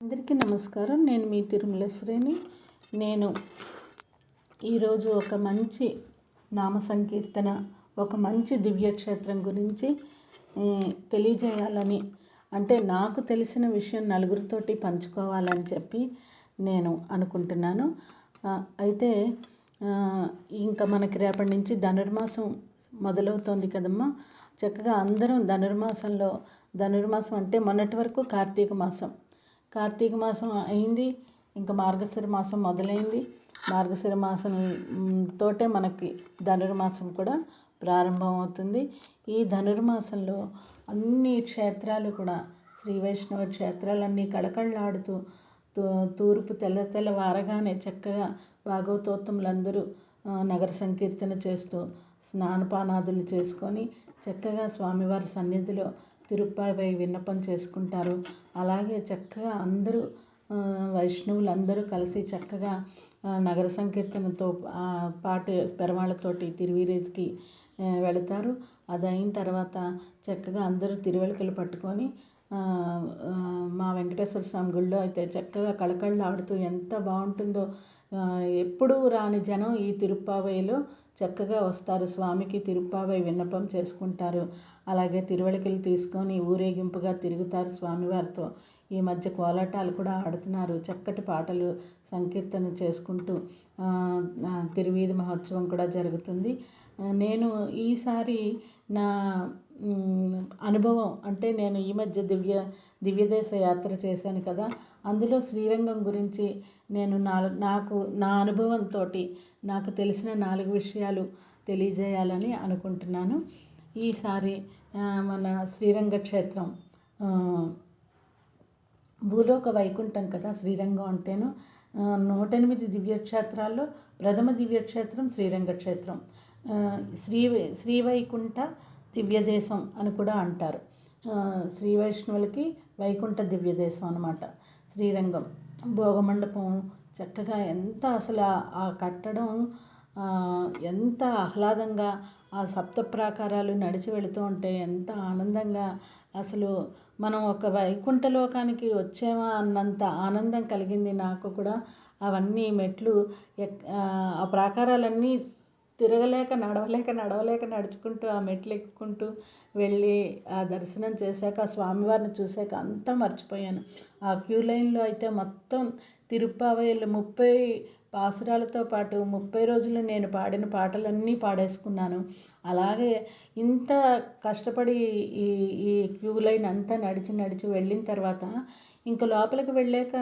అందరికీ నమస్కారం. నేను మీ తిరుమల శ్రేణి. నేను ఈరోజు ఒక మంచి నామ సంకీర్తన ఒక మంచి దివ్యక్షేత్రం గురించి తెలియజేయాలని అంటే నాకు తెలిసిన విషయం నలుగురితోటి పంచుకోవాలని చెప్పి నేను అనుకుంటున్నాను. అయితే ఇంకా మనకి రేపటి నుంచి ధనుర్మాసం మొదలవుతోంది కదమ్మా. చక్కగా అందరం ధనుర్మాసంలో ధనుర్మాసం అంటే మొన్నటి వరకు కార్తీక మాసం. కార్తీక మాసం అయింది. ఇంకా మార్గశిర మాసం మొదలైంది. మార్గశిర మాసం తోటే మనకి ధనుర్మాసం కూడా ప్రారంభం అవుతుంది ఈ ధనుర్మాసంలో అన్ని క్షేత్రాలు కూడా శ్రీ వైష్ణవ క్షేత్రాలన్నీ కళకళలాడుతూ తూ- తూర్పు తెల్ల తెల్ల వారగానే చక్కగా భాగవతోత్తములందరూ నగర సంకీర్తన చేస్తూ స్నానపానాదులు చేసుకొని చక్కగా స్వామివారి సన్నిధిలో తిరుప్పావై విన్నపం చేసుకుంటారు. అలాగే చక్కగా అందరూ వైష్ణవులు వైష్ణవులందరూ కలిసి చక్కగా నగర సంకీర్తనతో పాటు పెరవాళ్ళతోటి పెరమాళ్ళతోటి వెళతారు. అది అయిన తర్వాత చక్కగా అందరూ తిరువెళకలు పట్టుకొని మా వెంకటేశ్వర స్వామి గుళ్ళో అయితే చక్కగా కళకళలాడుతూ ఎంత బాగుంటుందో ఎప్పుడూ రాని జనం ఈ తిరుప్పావైలో చక్కగా వస్తారు. స్వామికి తిరుప్పావై విన్నపం చేసుకుంటారు. అలాగే తిరువళికలు తీసుకొని ఊరేగింపుగా తిరుగుతారు స్వామివారితో. ఈ మధ్య కోలాటాలు కూడా ఆడుతున్నారు. చక్కటి పాటలు సంకీర్తన చేసుకుంటూ తిరువీధి మహోత్సవం కూడా జరుగుతుంది. నేను ఈసారి నా అనుభవం అంటే నేను ఈ మధ్య దివ్య దివ్యదేశ యాత్ర చేశాను కదా. అందులో శ్రీరంగం గురించి నేను నా నాకు నా అనుభవంతో నాకు తెలిసిన నాలుగు విషయాలు తెలియజేయాలని అనుకుంటున్నాను. ఈసారి మన శ్రీరంగ క్షేత్రం భూలోక వైకుంఠం కదా శ్రీరంగం అంటేను నూట ఎనిమిది దివ్యక్షేత్రాల్లో ప్రథమ దివ్యక్షేత్రం శ్రీరంగ క్షేత్రం. శ్రీ శ్రీవైకుంఠ దివ్యదేశం అని కూడా అంటారు. శ్రీ వైష్ణవులకి వైకుంఠ దివ్యదేశం అనమాట శ్రీరంగం భోగమండపం చక్కగా ఎంత అసలు ఆ- కట్టడం ఎంత ఆహ్లాదంగా ఆ సప్త ప్రాకారాలు నడిచి వెళుతూ ఉంటే ఎంత ఆనందంగా అసలు మనం ఒక వైకుంఠ లోకానికి వచ్చామా అన్నంత ఆనందం కలిగింది నాకు కూడా. అవన్నీ మెట్లు ఎక్- ఆ ప్రాకారాలన్నీ తిరగలేక నడవలేక నడవలేక నడుచుకుంటూ ఆ మెట్లు ఎక్కుకుంటూ వెళ్ళి ఆ దర్శనం చేశాక ఆ స్వామివారిని చూశాక అంతా మర్చిపోయాను. ఆ క్యూ లైన్లో అయితే మొత్తం తిరుప్పావైలు ముప్పై పాసురాలతో పాటు ముప్పై రోజులు నేను పాడిన పాటలన్నీ పాడేసుకున్నాను. అలాగే ఇంత కష్టపడి ఈ ఈ క్యూ లైన్ అంతా నడిచి నడిచి వెళ్ళిన తర్వాత ఇంక లోపలికి వెళ్ళాక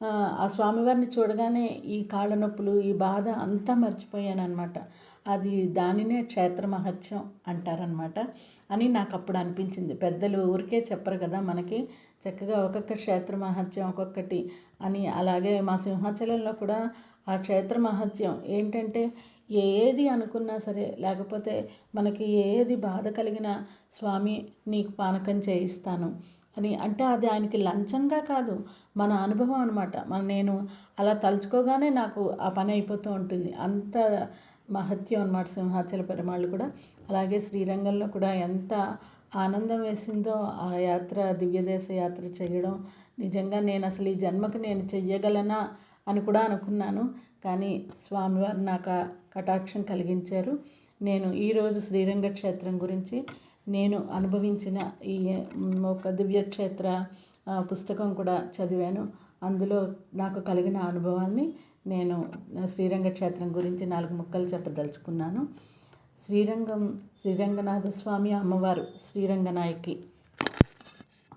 ఆ, ఆ స్వామివారిని చూడగానే ఈ కాళ్ళ నొప్పులు ఈ బాధ అంతా మర్చిపోయాను అనమాట అది దానినే క్షేత్ర మహత్యం అంటారనమాట అని నాకు అప్పుడు అనిపించింది. పెద్దలు ఊరికే చెప్పరు కదా మనకి చక్కగా ఒక్కొక్క క్షేత్ర మహత్యం ఒక్కొక్కటి అని. అలాగే మా సింహాచలంలో కూడా ఆ క్షేత్ర మహత్యం ఏంటంటే ఏది అనుకున్నా సరే లేకపోతే మనకి ఏది బాధ కలిగినా స్వామి నీకు పానకం చేయిస్తాను అని. అంటే అది ఆయనకి లంచంగా కాదు మన అనుభవం అనమాట మన నేను అలా తలుచుకోగానే నాకు ఆ పని అయిపోతూ ఉంటుంది. అంత మహత్యం అనమాట సింహాచల పెరుమాళ్ళు కూడా. అలాగే శ్రీరంగంలో కూడా ఎంత ఆనందం వేసిందో ఆ యాత్ర దివ్యదేశ యాత్ర చేయడం. నిజంగా నేను అసలు ఈ జన్మకు నేను చెయ్యగలనా అని కూడా అనుకున్నాను. కానీ స్వామివారు నాకు కటాక్షం కలిగించారు. నేను ఈరోజు శ్రీరంగ క్షేత్రం గురించి నేను అనుభవించిన ఈ ఒక దివ్యక్షేత్ర పుస్తకం కూడా చదివాను. అందులో నాకు కలిగిన అనుభవాన్ని నేను శ్రీరంగ క్షేత్రం గురించి నాలుగు ముక్కలు చెప్పదలుచుకున్నాను. శ్రీరంగం శ్రీరంగనాథ స్వామి అమ్మవారు శ్రీరంగనాయకి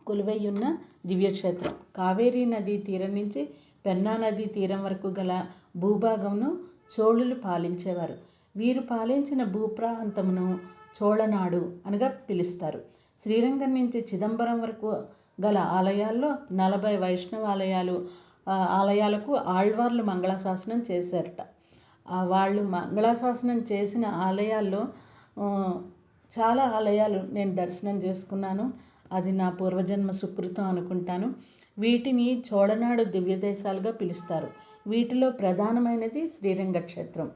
కొలువైయున్న దివ్యక్షేత్రం. కావేరీ నదీ తీరం నుంచి పెన్నా నదీ తీరం వరకు గల భూభాగంను చోళులు పాలించేవారు. వీరు పాలించిన భూప్రాంతమును చోళనాడు అనగా పిలుస్తారు. శ్రీరంగం నుంచి చిదంబరం వరకు గల ఆలయాల్లో నలభై వైష్ణవ ఆలయాలు ఆలయాలకు ఆళ్వార్లు మంగళాశాసనం చేశారట. వాళ్ళు మంగళాశాసనం చేసిన ఆలయాల్లో చాలా ఆలయాలు నేను దర్శనం చేసుకున్నాను. అది నా పూర్వజన్మ సుకృతం అనుకుంటాను. వీటిని చోళనాడు దివ్యదేశాలుగా పిలుస్తారు. వీటిలో ప్రధానమైనది శ్రీరంగ క్షేత్రం.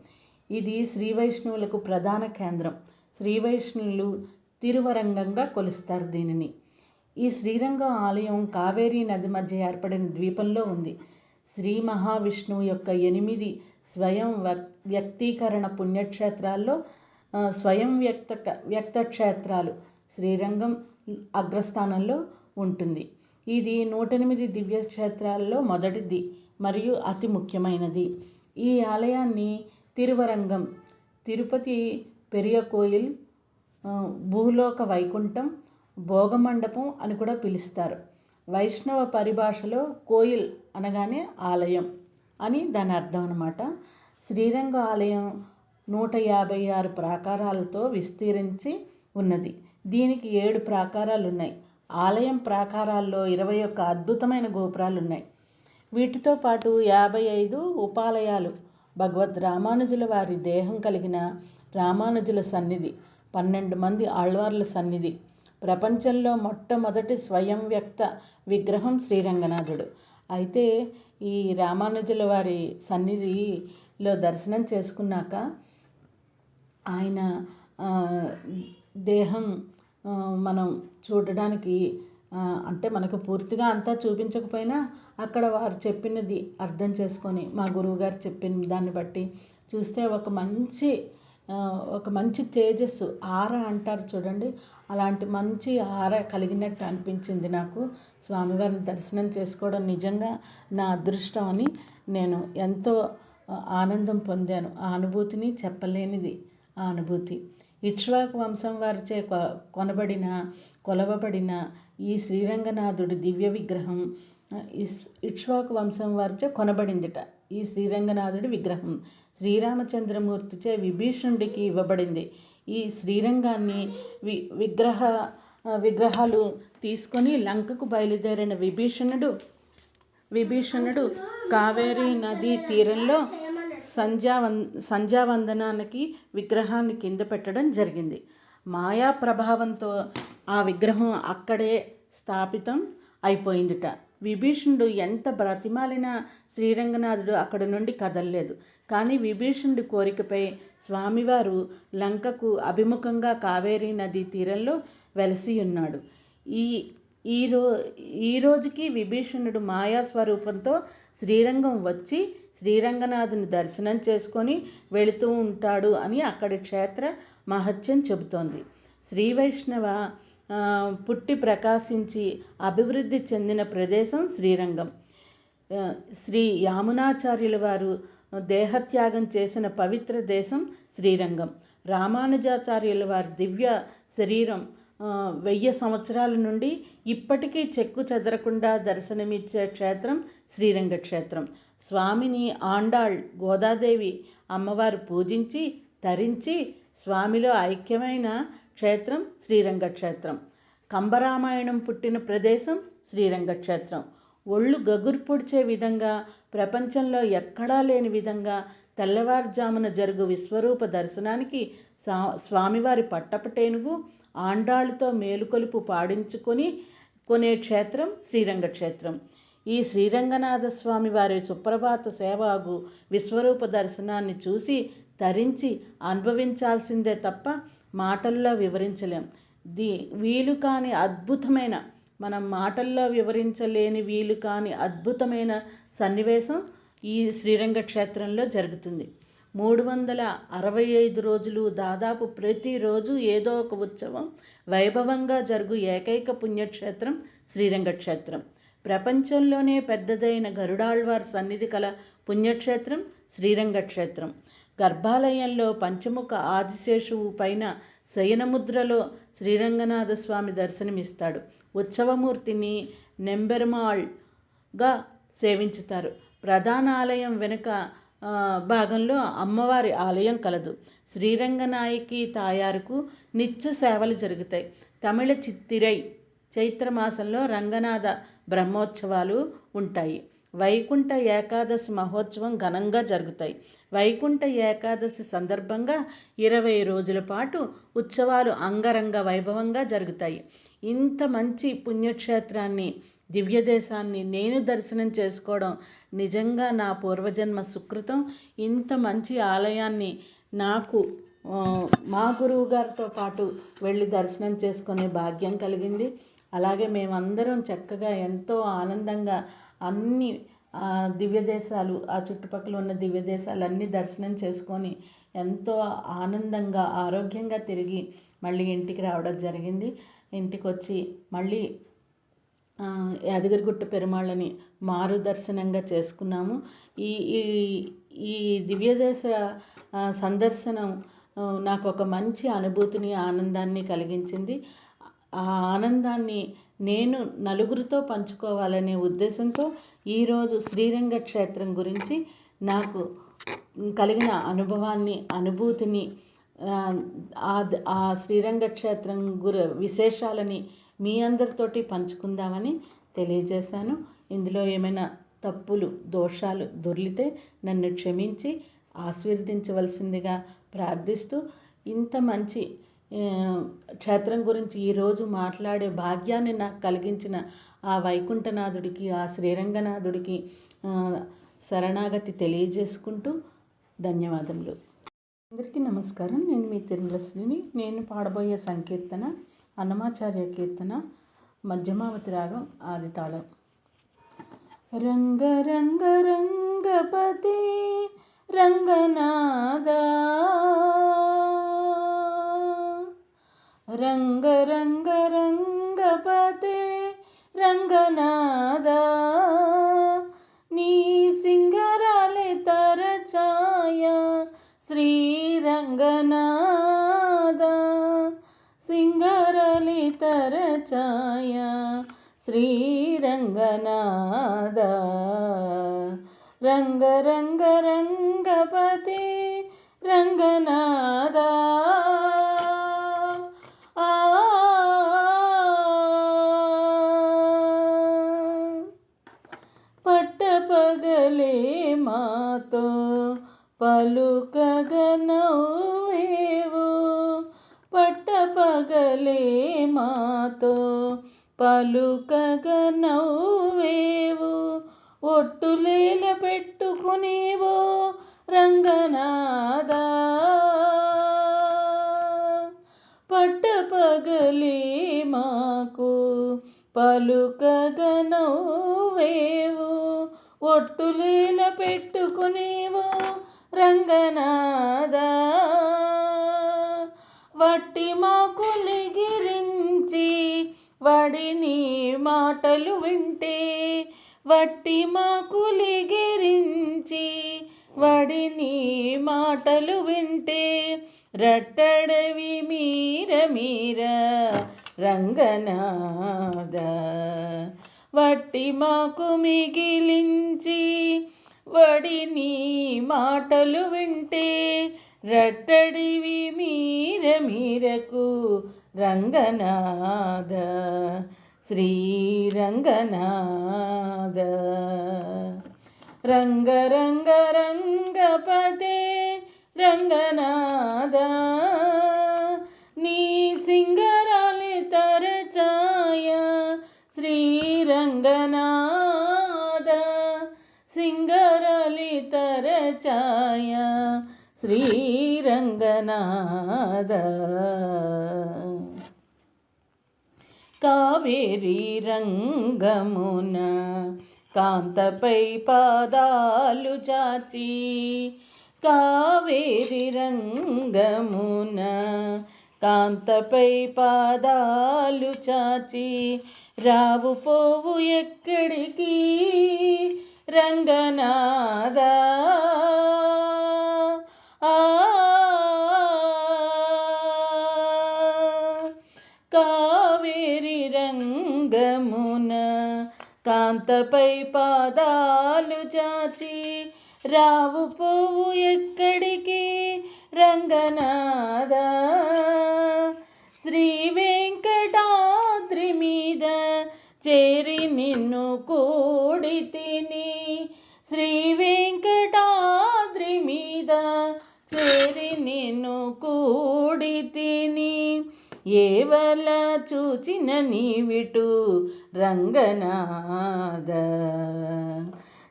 ఇది శ్రీ వైష్ణవులకు ప్రధాన కేంద్రం. శ్రీ వైష్ణవులు తిరువరంగంగా కొలుస్తారు దీనిని. ఈ శ్రీరంగం ఆలయం కావేరీ నది మధ్య ఏర్పడిన ద్వీపంలో ఉంది. శ్రీ మహావిష్ణువు యొక్క ఎనిమిది స్వయం వ్యక్తీకరణ పుణ్యక్షేత్రాల్లో స్వయం వ్యక్త వ్యక్త క్షేత్రాలు శ్రీరంగం అగ్రస్థానంలో ఉంటుంది. ఇది నూట ఎనిమిది దివ్యక్షేత్రాల్లో మొదటిది మరియు అతి ముఖ్యమైనది. ఈ ఆలయాన్ని తిరువరంగం తిరుపతి పెరియ కోయిల్ భూలోక వైకుంఠం భోగమండపం అని కూడా పిలుస్తారు. వైష్ణవ పరిభాషలో కోయిల్ అనగానే ఆలయం అని దాని అర్థం అనమాట శ్రీరంగ ఆలయం నూట యాభై ఆరు ప్రాకారాలతో విస్తరించి ఉన్నది. దీనికి ఏడు ప్రాకారాలు ఉన్నాయి ఆలయం ప్రాకారాల్లో ఇరవై ఒక్క అద్భుతమైన గోపురాలు ఉన్నాయి వీటితో పాటు యాభై ఐదు ఉపాలయాలు. భగవద్ రామానుజుల వారి దేహం కలిగిన రామానుజుల సన్నిధి పన్నెండు మంది ఆళ్వార్ల సన్నిధి ప్రపంచంలో మొట్టమొదటి స్వయం వ్యక్త విగ్రహం శ్రీరంగనాథుడు. అయితే ఈ రామానుజుల వారి సన్నిధిలో దర్శనం చేసుకున్నాక ఆయన దేహం మనం చూడడానికి అంటే మనకు పూర్తిగా అంతా చూపించకపోయినా అక్కడ వారు చెప్పినది అర్థం చేసుకొని మా గురువుగారు చెప్పిన దాన్ని బట్టి చూస్తే ఒక మంచి ఒక మంచి తేజస్సు ఆర అంటారు చూడండి. అలాంటి మంచి ఆర కలిగినట్టు అనిపించింది నాకు. స్వామివారిని దర్శనం చేసుకోవడం నిజంగా నా అదృష్టం అని నేను ఎంతో ఆనందం పొందాను. ఆ అనుభూతిని చెప్పలేనిది ఆ అనుభూతి. ఇక్ష్వాకు వంశం వారిచే కొనబడిన కొలవబడిన ఈ శ్రీరంగనాథుడి దివ్య విగ్రహం ఇక్ష్వాకు వంశం వారిచే కొనబడిందిట. ఈ శ్రీరంగనాథుడి విగ్రహం. శ్రీరామచంద్రమూర్తిచే విభీషణుడికి ఇవ్వబడింది. ఈ శ్రీరంగాన్ని వి విగ్రహ విగ్రహాలు తీసుకొని లంకకు బయలుదేరిన విభీషణుడు విభీషణుడు కావేరీ నదీ తీరంలో సంధ్యావం సంధ్యావందనానికి విగ్రహాన్ని కింద పెట్టడం జరిగింది. మాయా ప్రభావంతో ఆ విగ్రహం అక్కడే స్థాపితం అయిపోయిందిట. విభీషణుడు ఎంత బ్రతిమాలిన శ్రీరంగనాథుడు అక్కడి నుండి కదలలేదు. కానీ విభీషణుడి కోరికపై స్వామివారు లంకకు అభిముఖంగా కావేరీ నదీ తీరంలో వెలసి ఉన్నాడు ఈ ఈ ఈ రోజుకి విభీషణుడు మాయాస్వరూపంతో శ్రీరంగం వచ్చి శ్రీరంగనాథుని దర్శనం చేసుకొని వెళుతూ ఉంటాడు అని అక్కడి క్షేత్ర మహత్యం చెబుతోంది. శ్రీ వైష్ణవ పుట్టి ప్రకాశించి అభివృద్ధి చెందిన ప్రదేశం శ్రీరంగం. శ్రీ యామునాచార్యుల వారు దేహత్యాగం చేసిన పవిత్ర దేశం శ్రీరంగం. రామానుజాచార్యుల వారి దివ్య శరీరం వెయ్యి సంవత్సరాల నుండి ఇప్పటికీ చెక్కు చెదరకుండా దర్శనమిచ్చే క్షేత్రం శ్రీరంగ క్షేత్రం. స్వామిని ఆండాళ్ గోదాదేవి అమ్మవారు పూజించి తరించి స్వామిలో ఐక్యమైన క్షేత్రం శ్రీరంగ క్షేత్రం కంబరామాయణం పుట్టిన ప్రదేశం శ్రీరంగక్షేత్రం. ఒళ్ళు గగురు పొడిచే విధంగా ప్రపంచంలో ఎక్కడా లేని విధంగా తెల్లవారుజామున జరుగు విశ్వరూప దర్శనానికి స్వామివారి పట్టపటేనుగు ఆండాళ్ళతో మేలుకొలుపు పాడించుకొని కొనే క్షేత్రం శ్రీరంగక్షేత్రం. ఈ శ్రీరంగనాథ స్వామి వారి సుప్రభాత సేవాగు విశ్వరూప దర్శనాన్ని చూసి తరించి అనుభవించాల్సిందే తప్ప మాటల్లో వివరించలేం. దీ వీలు కాని అద్భుతమైన మనం మాటల్లో వివరించలేని వీలు కాని అద్భుతమైన సన్నివేశం ఈ శ్రీరంగ క్షేత్రంలో జరుగుతుంది. మూడు వందల అరవై ఐదు రోజులు దాదాపు ప్రతిరోజు ఏదో ఒక ఉత్సవం వైభవంగా జరుగు ఏకైక పుణ్యక్షేత్రం శ్రీరంగ క్షేత్రం. ప్రపంచంలోనే పెద్దదైన గరుడాళ్వార్ సన్నిధి కల పుణ్యక్షేత్రం శ్రీరంగ క్షేత్రం. గర్భాలయంలో పంచముఖ ఆదిశేషువు పైన శయనముద్రలో శ్రీరంగనాథ స్వామి దర్శనమిస్తాడు. ఉత్సవమూర్తిని నెంబెర్మాల్గా సేవించుతారు. ప్రధాన ఆలయం వెనుక భాగంలో అమ్మవారి ఆలయం కలదు. శ్రీరంగనాయకి తాయారుకు నిత్య సేవలు జరుగుతాయి. తమిళ చిత్తిరై చైత్రమాసంలో రంగనాథ బ్రహ్మోత్సవాలు ఉంటాయి. వైకుంఠ ఏకాదశి మహోత్సవం ఘనంగా జరుగుతాయి. వైకుంఠ ఏకాదశి సందర్భంగా ఇరవై రోజుల పాటు ఉత్సవాలు అంగరంగ వైభవంగా జరుగుతాయి. ఇంత మంచి పుణ్యక్షేత్రాన్ని దివ్యదేశాన్ని నేను దర్శనం చేసుకోవడం నిజంగా నా పూర్వజన్మ సుకృతం. ఇంత మంచి ఆలయాన్ని నాకు మా గురువు గారితో పాటు వెళ్ళి దర్శనం చేసుకునే భాగ్యం కలిగింది. అలాగే మేమందరం చక్కగా ఎంతో ఆనందంగా అన్ని దివ్య దేశాలు ఆ చుట్టుపక్కల ఉన్న దివ్య దేశాలన్నీ దర్శనం చేసుకొని ఎంతో ఆనందంగా ఆరోగ్యంగా తిరిగి మళ్ళీ ఇంటికి రావడం జరిగింది. ఇంటికి వచ్చి మళ్ళీ యాదగిరిగుట్ట పెరుమాళ్ళని మారు దర్శనంగా చేసుకున్నాము. ఈ ఈ ఈ దివ్యదేశ సందర్శనం నాకు ఒక మంచి అనుభూతిని ఆనందాన్ని కలిగించింది. ఆ ఆనందాన్ని నేను నలుగురితో పంచుకోవాలనే ఉద్దేశంతో ఈరోజు శ్రీరంగ క్షేత్రం గురించి నాకు కలిగిన అనుభవాన్ని అనుభూతిని ఆ శ్రీరంగ క్షేత్రం గురి విశేషాలని మీ అందరితోటి పంచుకుందామని తెలియజేశాను. ఇందులో ఏమైనా తప్పులు దోషాలు దొర్లితే నన్ను క్షమించి ఆశీర్వదించవలసిందిగా ప్రార్థిస్తూ ఇంత మంచి క్షేత్రం గురించి ఈరోజు మాట్లాడే భాగ్యాన్ని నాకు కలిగించిన ఆ వైకుంఠనాథుడికి ఆ శ్రీరంగనాథుడికి శరణాగతి తెలియజేసుకుంటూ ధన్యవాదములు. అందరికీ నమస్కారం. నేను మీ తిరుమలశ్రీని నేను పాడబోయే సంకీర్తన అన్నమాచార్య కీర్తన మధ్యమావతి రాగం ఆది తాళం రంగ రంగ రంగపతి రంగనాద రంగ రంగ రంగపతి రంగనాద నీ సింగరాలి తరచాయ శ్రీరంగనాద సింగరలి తరచాయ శ్రీరంగనాద రంగ రంగ రంగపతి రంగనాద పట్టపగలే పలుకగనవేవు పట్టపగలే మాతో పలుకగనవేవు ఒట్టులేల పెట్టుకునేవో రంగనాదా. పట్టపగలే మాకు పలుకగనవేవు ఒట్టులేల పెట్టుకునేవో రంగనాదా వట్టి మాకుని గిరించి వడిని మాటలు వింటే వట్టి మాకులి గిరించి వడిని మాటలు వింటే రట్టడవి మీర మీర రంగనాద వట్టి మాకు మిగిలించి వడిని మాటలు వింటే రట్టడివి మీర మీరకు రంగనాద శ్రీరంగనాథ రంగ రంగ రంగపదే రంగనాద నీ తరచాయ శ్రీరంగనాద కావేరి రంగమున కాంతపై పాదాలు చాచి కావేరి రంగమున కాంతపై పాదాలు చాచి రావు పోవు ఎక్కడికి? రంగనాదా కావేరి రంగమున కాంతపై పాదాలు చాచి రావు పోవు ఎక్కడికి రంగనాద శ్రీ వెంకటాద్రి మీద చేరి నిన్ను కూడి తిని నిన్ను కూడి తిని ఏవల చూచిన నీవిటు రంగనాద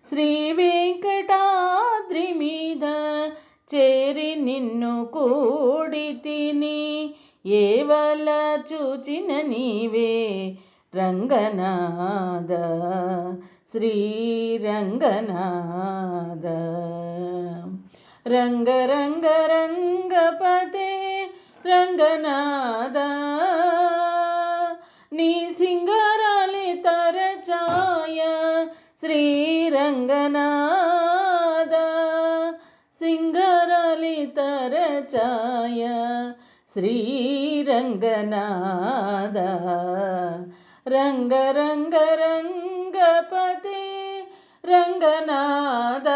శ్రీ వెంకటాద్రి మీద చేరి నిన్ను కూడి తిని ఏవల చూచిన నీవే రంగనాద శ్రీరంగనాద రంగ రంగ రంగపతే రంగనాద నీ సింగారాలి తరచాయ శ్రీరంగనాద సింగారాలి తరచాయ శ్రీరంగనాద రంగ రంగ రంగపతి రంగనాద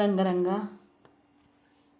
రంగరంగ